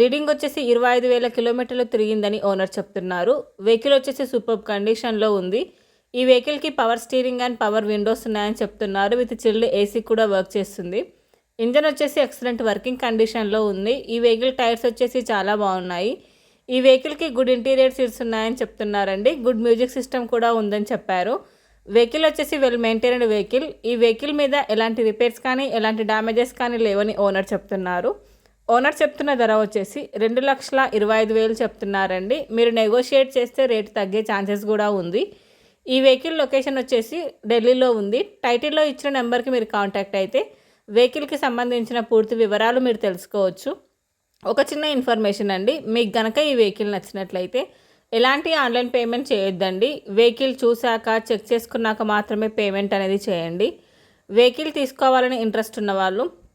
Reading వచ్చేసి ఇరవై ఐదు వేల కిలోమీటర్లు తిరిగిందని ఓనర్ చెప్తున్నారు. వెహికల్ వచ్చేసి సూపర్ కండిషన్లో ఉంది. ఈ వెహికల్కి power steering and power windows ఉన్నాయని చెప్తున్నారు. విత్ చిల్డ్ ఏసీ కూడా వర్క్ చేస్తుంది. ఇంజన్ వచ్చేసి ఎక్సలెంట్ వర్కింగ్ కండిషన్లో ఉంది. ఈ వెహికల్ టైర్స్ వచ్చేసి చాలా బాగున్నాయి. ఈ వెహికల్కి గుడ్ ఇంటీరియర్ సీట్స్ ఉన్నాయని చెప్తున్నారండి. గుడ్ మ్యూజిక్ సిస్టమ్ కూడా ఉందని చెప్పారు. వెహికల్ వచ్చేసి వెల్ మెయింటైన్డ్ వెహికల్ ఈ వెహికల్ మీద ఎలాంటి రిపేర్స్ కానీ ఎలాంటి డ్యామేజెస్ కానీ లేవని ఓనర్ చెప్తున్నారు. ఓనర్ చెప్తున్న ధర వచ్చేసి రెండు లక్షల ఇరవై ఐదు వేలు చెప్తున్నారండి. మీరు నెగోషియేట్ చేస్తే రేట్ తగ్గే ఛాన్సెస్ కూడా ఉంది. ఈ వెహికల్ లొకేషన్ వచ్చేసి ఢిల్లీలో ఉంది. టైటిల్లో ఇచ్చిన నెంబర్కి మీరు కాంటాక్ట్ అయితే వెహికల్కి సంబంధించిన పూర్తి వివరాలు మీరు తెలుసుకోవచ్చు. ఒక చిన్న ఇన్ఫర్మేషన్ అండి. మీకు గనక ఈ వెహికల్ నచ్చినట్లయితే ఎలాంటి ఆన్లైన్ పేమెంట్ చేయొద్దండి. వెహికల్ చూశాక చెక్ చేసుకున్నాక మాత్రమే పేమెంట్ అనేది చేయండి. వెహికల్ తీసుకోవాలని ఇంట్రెస్ట్ ఉన్న వాళ్ళు